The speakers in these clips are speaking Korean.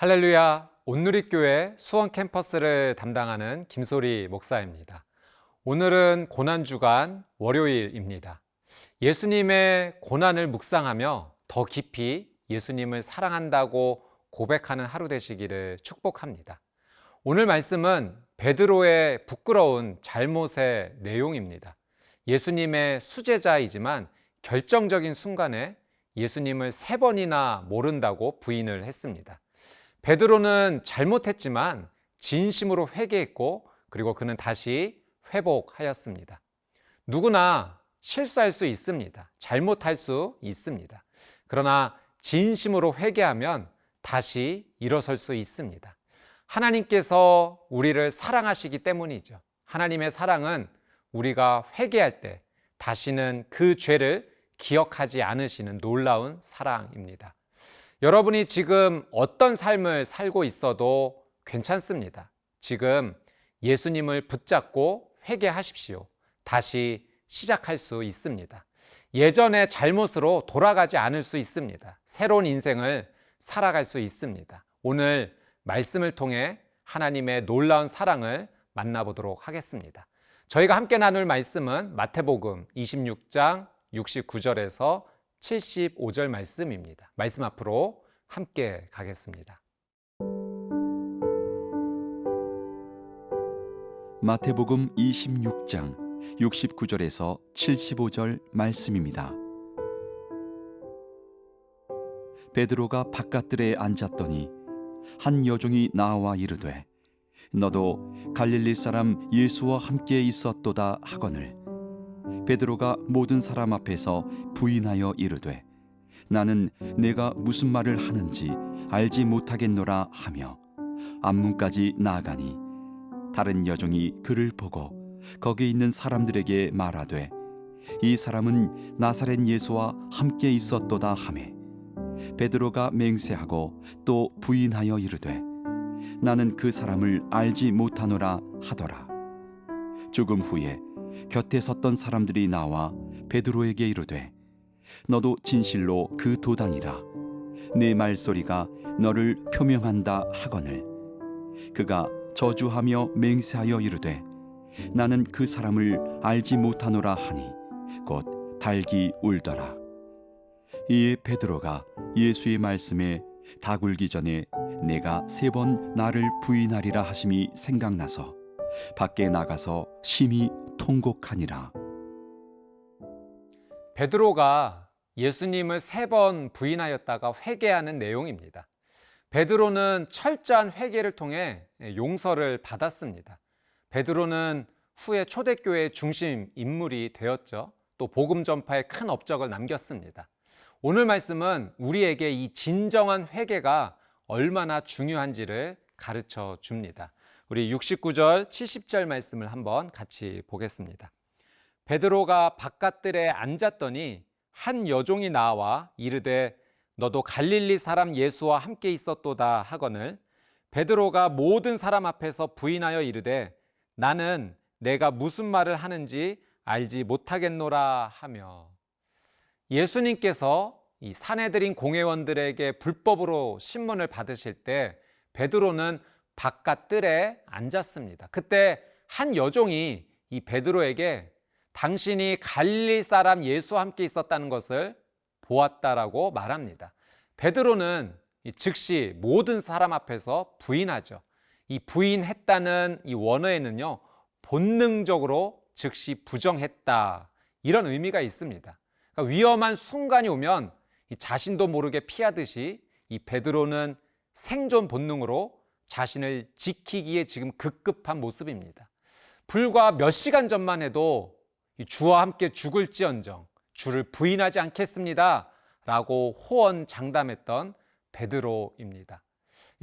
할렐루야 온누리교회 수원 캠퍼스를 담당하는 김소리 목사입니다. 오늘은 고난주간 월요일입니다. 예수님의 고난을 묵상하며 더 깊이 예수님을 사랑한다고 고백하는 하루 되시기를 축복합니다. 오늘 말씀은 베드로의 부끄러운 잘못의 내용입니다. 예수님의 수제자이지만 결정적인 순간에 예수님을 세 번이나 모른다고 부인을 했습니다. 베드로는 잘못했지만 진심으로 회개했고 그리고 그는 다시 회복하였습니다. 누구나 실수할 수 있습니다. 잘못할 수 있습니다. 그러나 진심으로 회개하면 다시 일어설 수 있습니다. 하나님께서 우리를 사랑하시기 때문이죠. 하나님의 사랑은 우리가 회개할 때 다시는 그 죄를 기억하지 않으시는 놀라운 사랑입니다. 여러분이 지금 어떤 삶을 살고 있어도 괜찮습니다. 지금 예수님을 붙잡고 회개하십시오. 다시 시작할 수 있습니다. 예전의 잘못으로 돌아가지 않을 수 있습니다. 새로운 인생을 살아갈 수 있습니다. 오늘 말씀을 통해 하나님의 놀라운 사랑을 만나보도록 하겠습니다. 저희가 함께 나눌 말씀은 마태복음 26장 69절에서 75절 말씀입니다. 말씀 앞으로 함께 가겠습니다. 마태복음 26장 69절에서 75절 말씀입니다. 베드로가 바깥들에 앉았더니 한 여종이 나와 이르되 너도 갈릴리 사람 예수와 함께 있었도다 하거늘 베드로가 모든 사람 앞에서 부인하여 이르되 나는 내가 무슨 말을 하는지 알지 못하겠노라 하며 앞문까지 나아가니 다른 여종이 그를 보고 거기 있는 사람들에게 말하되 이 사람은 나사렛 예수와 함께 있었도다 하매 베드로가 맹세하고 또 부인하여 이르되 나는 그 사람을 알지 못하노라 하더라. 조금 후에 곁에 섰던 사람들이 나와 베드로에게 이르되 너도 진실로 그 도당이라. 내 말소리가 너를 표명한다 하거늘. 그가 저주하며 맹세하여 이르되 나는 그 사람을 알지 못하노라 하니 곧 달기 울더라. 이에 베드로가 예수의 말씀에 다굴기 전에 내가 세 번 나를 부인하리라 하심이 생각나서 밖에 나가서 심히 통곡하니라 베드로가 예수님을 세 번 부인하였다가 회개하는 내용입니다. 베드로는 철저한 회개를 통해 용서를 받았습니다. 베드로는 후에 초대교회의 중심 인물이 되었죠. 또 복음 전파에 큰 업적을 남겼습니다. 오늘 말씀은 우리에게 이 진정한 회개가 얼마나 중요한지를 가르쳐 줍니다. 우리 69절, 70절 말씀을 한번 같이 보겠습니다. 베드로가 바깥들에 앉았더니 한 여종이 나와 이르되 너도 갈릴리 사람 예수와 함께 있었도다 하거늘 베드로가 모든 사람 앞에서 부인하여 이르되 나는 내가 무슨 말을 하는지 알지 못하겠노라 하며 예수님께서 이 사내들인 공회원들에게 불법으로 신문을 받으실 때 베드로는 바깥 뜰에 앉았습니다. 그때 한 여종이 이 베드로에게 당신이 갈릴리 사람 예수와 함께 있었다는 것을 보았다라고 말합니다. 베드로는 즉시 모든 사람 앞에서 부인하죠. 이 부인했다는 이 원어에는요, 본능적으로 즉시 부정했다. 이런 의미가 있습니다. 그러니까 위험한 순간이 오면 이 자신도 모르게 피하듯이 이 베드로는 생존 본능으로 자신을 지키기에 지금 급급한 모습입니다. 불과 몇 시간 전만 해도 주와 함께 죽을지언정 주를 부인하지 않겠습니다. 라고 호언 장담했던 베드로입니다.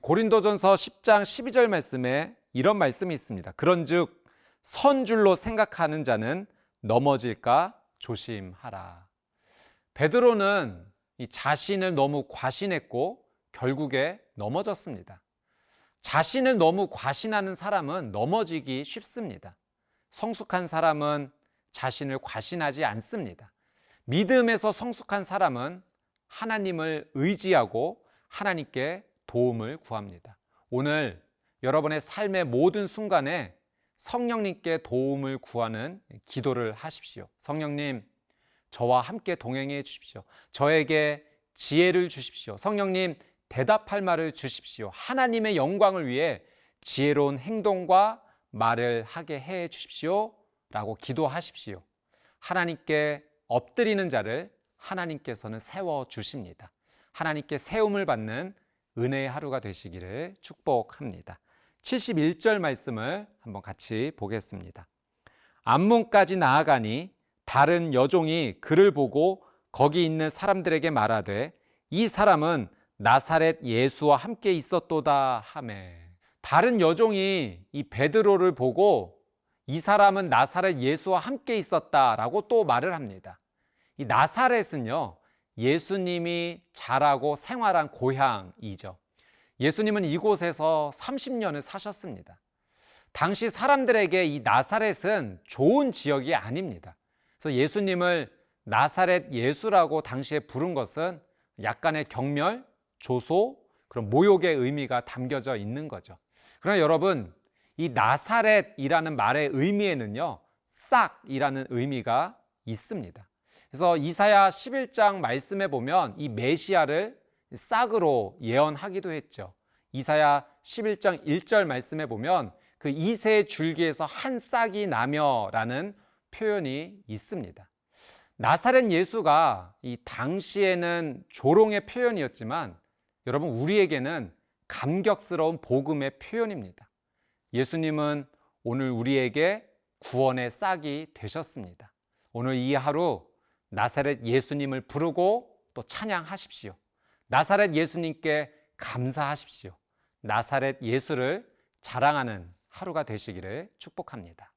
고린도전서 10장 12절 말씀에 이런 말씀이 있습니다. 그런즉 선줄로 생각하는 자는 넘어질까 조심하라. 베드로는 이 자신을 너무 과신했고 결국에 넘어졌습니다. 자신을 너무 과신하는 사람은 넘어지기 쉽습니다. 성숙한 사람은 자신을 과신하지 않습니다. 믿음에서 성숙한 사람은 하나님을 의지하고 하나님께 도움을 구합니다. 오늘 여러분의 삶의 모든 순간에 성령님께 도움을 구하는 기도를 하십시오. 성령님, 저와 함께 동행해 주십시오. 저에게 지혜를 주십시오. 성령님, 대답할 말을 주십시오. 하나님의 영광을 위해 지혜로운 행동과 말을 하게 해 주십시오. 라고 기도하십시오. 하나님께 엎드리는 자를 하나님께서는 세워 주십니다. 하나님께 세움을 받는 은혜의 하루가 되시기를 축복합니다. 71절 말씀을 한번 같이 보겠습니다. 암문까지 나아가니 다른 여종이 그를 보고 거기 있는 사람들에게 말하되 이 사람은 나사렛 예수와 함께 있었도다 하매 다른 여종이 이 베드로를 보고 이 사람은 나사렛 예수와 함께 있었다라고 또 말을 합니다. 이 나사렛은요 예수님이 자라고 생활한 고향이죠. 예수님은 이곳에서 30년을 사셨습니다. 당시 사람들에게 이 나사렛은 좋은 지역이 아닙니다. 그래서 예수님을 나사렛 예수라고 당시에 부른 것은 약간의 경멸, 조소, 그런 모욕의 의미가 담겨져 있는 거죠. 그러나 여러분, 이 나사렛이라는 말의 의미에는요, 싹이라는 의미가 있습니다. 그래서 이사야 11장 말씀에 보면 이 메시아를 싹으로 예언하기도 했죠. 이사야 11장 1절 말씀에 보면 그 이세 줄기에서 한 싹이 나며라는 표현이 있습니다. 나사렛 예수가 이 당시에는 조롱의 표현이었지만 여러분 우리에게는 감격스러운 복음의 표현입니다. 예수님은 오늘 우리에게 구원의 싹이 되셨습니다. 오늘 이 하루 나사렛 예수님을 부르고 또 찬양하십시오. 나사렛 예수님께 감사하십시오. 나사렛 예수를 자랑하는 하루가 되시기를 축복합니다.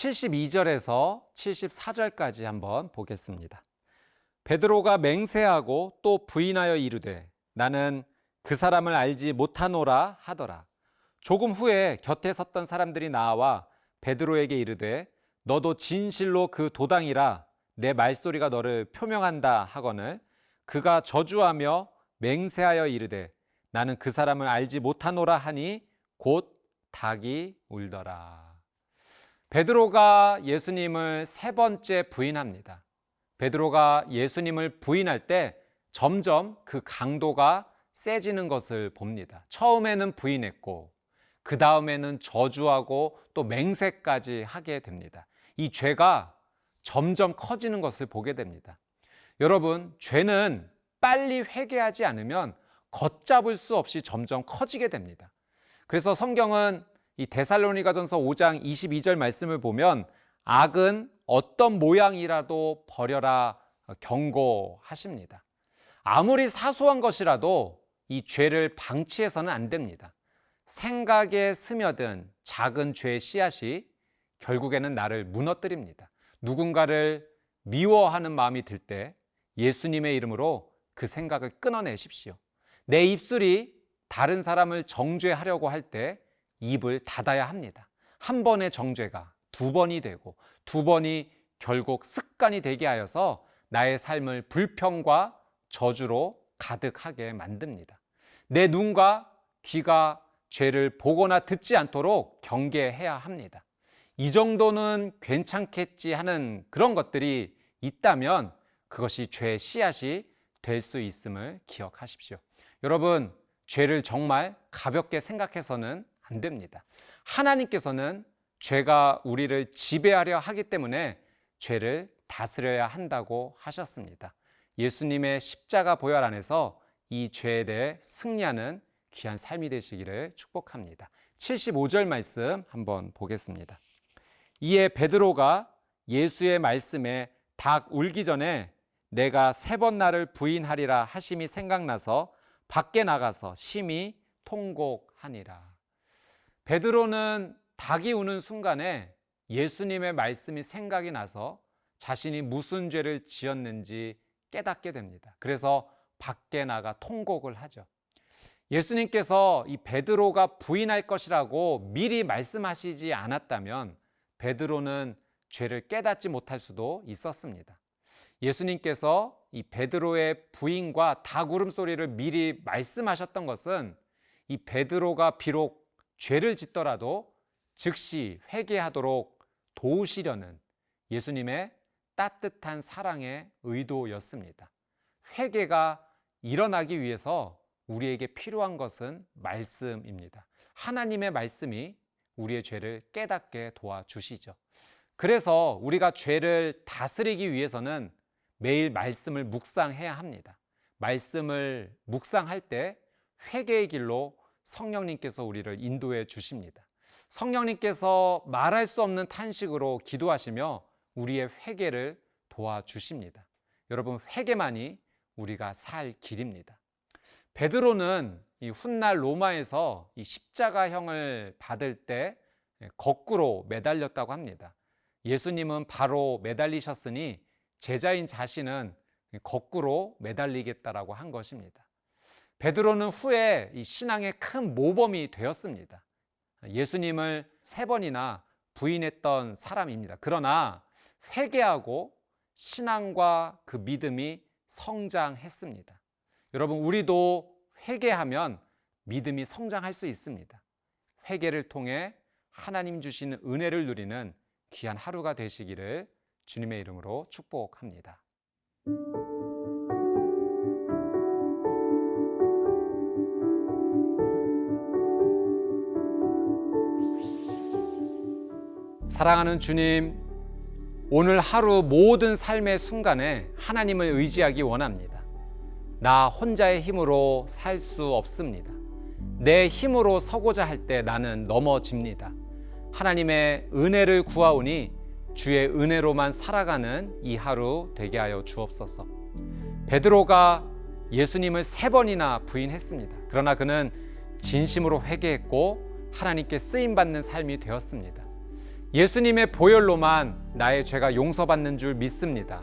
(72절에서) (74절까지) 한번 보겠습니다. 베드로가 맹세하고 또 부인하여 이르되 나는 그 사람을 알지 못하노라 하더라. 조금 후에 곁에 섰던 사람들이 나와 베드로에게 이르되 너도 진실로 그 도당이라 내 말소리가 너를 표명한다 하거늘 그가 저주하며 맹세하여 이르되 나는 그 사람을 알지 못하노라 하니 곧 닭이 울더라. 베드로가 예수님을 세 번째 부인합니다. 베드로가 예수님을 부인할 때 점점 그 강도가 세지는 것을 봅니다. 처음에는 부인했고, 그 다음에는 저주하고 또 맹세까지 하게 됩니다. 이 죄가 점점 커지는 것을 보게 됩니다. 여러분, 죄는 빨리 회개하지 않으면 걷잡을 수 없이 점점 커지게 됩니다. 그래서 성경은 이 데살로니가전서 5장 22절 말씀을 보면 악은 어떤 모양이라도 버려라 경고하십니다. 아무리 사소한 것이라도 이 죄를 방치해서는 안 됩니다. 생각에 스며든 작은 죄의 씨앗이 결국에는 나를 무너뜨립니다. 누군가를 미워하는 마음이 들 때 예수님의 이름으로 그 생각을 끊어내십시오. 내 입술이 다른 사람을 정죄하려고 할 때 입을 닫아야 합니다. 한 번의 정죄가 두 번이 되고 두 번이 결국 습관이 되게 하여서 나의 삶을 불평과 저주로 가득하게 만듭니다. 내 눈과 귀가 죄를 보거나 듣지 않도록 경계해야 합니다. 이 정도는 괜찮겠지 하는 그런 것들이 있다면 그것이 죄의 씨앗이 될 수 있음을 기억하십시오. 여러분, 죄를 정말 가볍게 생각해서는 안 됩니다. 하나님께서는 죄가 우리를 지배하려 하기 때문에 죄를 다스려야 한다고 하셨습니다. 예수님의 십자가 보혈 안에서 이 죄에 대해 승리하는 귀한 삶이 되시기를 축복합니다. 75절 말씀 한번 보겠습니다. 이에 베드로가 예수의 말씀에 닭 울기 전에 내가 세 번 나를 부인하리라 하심이 생각나서 밖에 나가서 심히 통곡하니라. 베드로는 닭이 우는 순간에 예수님의 말씀이 생각이 나서 자신이 무슨 죄를 지었는지 깨닫게 됩니다. 그래서 밖에 나가 통곡을 하죠. 예수님께서 이 베드로가 부인할 것이라고 미리 말씀하시지 않았다면 베드로는 죄를 깨닫지 못할 수도 있었습니다. 예수님께서 이 베드로의 부인과 닭 울음 소리를 미리 말씀하셨던 것은 이 베드로가 비록 죄를 짓더라도 즉시 회개하도록 도우시려는 예수님의 따뜻한 사랑의 의도였습니다. 회개가 일어나기 위해서 우리에게 필요한 것은 말씀입니다. 하나님의 말씀이 우리의 죄를 깨닫게 도와주시죠. 그래서 우리가 죄를 다스리기 위해서는 매일 말씀을 묵상해야 합니다. 말씀을 묵상할 때 회개의 길로 성령님께서 우리를 인도해 주십니다. 성령님께서 말할 수 없는 탄식으로 기도하시며 우리의 회개를 도와주십니다. 여러분, 회개만이 우리가 살 길입니다. 베드로는 이 훗날 로마에서 이 십자가형을 받을 때 거꾸로 매달렸다고 합니다. 예수님은 바로 매달리셨으니 제자인 자신은 거꾸로 매달리겠다라고 한 것입니다. 베드로는 후에 이 신앙의 큰 모범이 되었습니다. 예수님을 세 번이나 부인했던 사람입니다. 그러나 회개하고 신앙과 그 믿음이 성장했습니다. 여러분, 우리도 회개하면 믿음이 성장할 수 있습니다. 회개를 통해 하나님 주시는 은혜를 누리는 귀한 하루가 되시기를 주님의 이름으로 축복합니다. 사랑하는 주님, 오늘 하루 모든 삶의 순간에 하나님을 의지하기 원합니다. 나 혼자의 힘으로 살 수 없습니다. 내 힘으로 서고자 할 때 나는 넘어집니다. 하나님의 은혜를 구하오니 주의 은혜로만 살아가는 이 하루 되게 하여 주옵소서. 베드로가 예수님을 세 번이나 부인했습니다. 그러나 그는 진심으로 회개했고 하나님께 쓰임 받는 삶이 되었습니다. 예수님의 보혈로만 나의 죄가 용서받는 줄 믿습니다.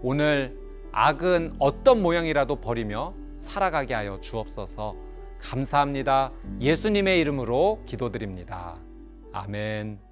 오늘 악은 어떤 모양이라도 버리며 살아가게 하여 주옵소서. 감사합니다. 예수님의 이름으로 기도드립니다. 아멘.